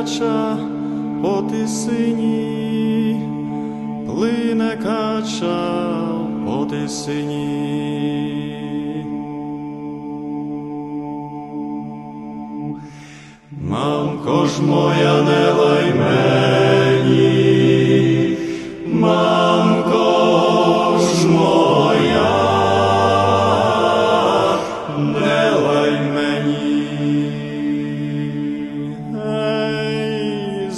кача по тисині, плине кача по тисині. Мамко ж моя не лай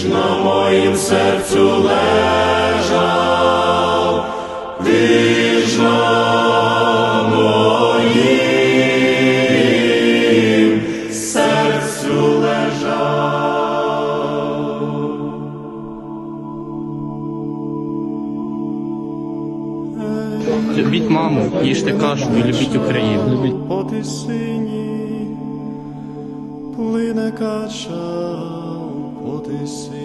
Ж на моїм серцю лежав, ти ж на моїм серцю лежав. Любіть маму, їжте кашу і любіть Україну. Тисині плине кача по тисині.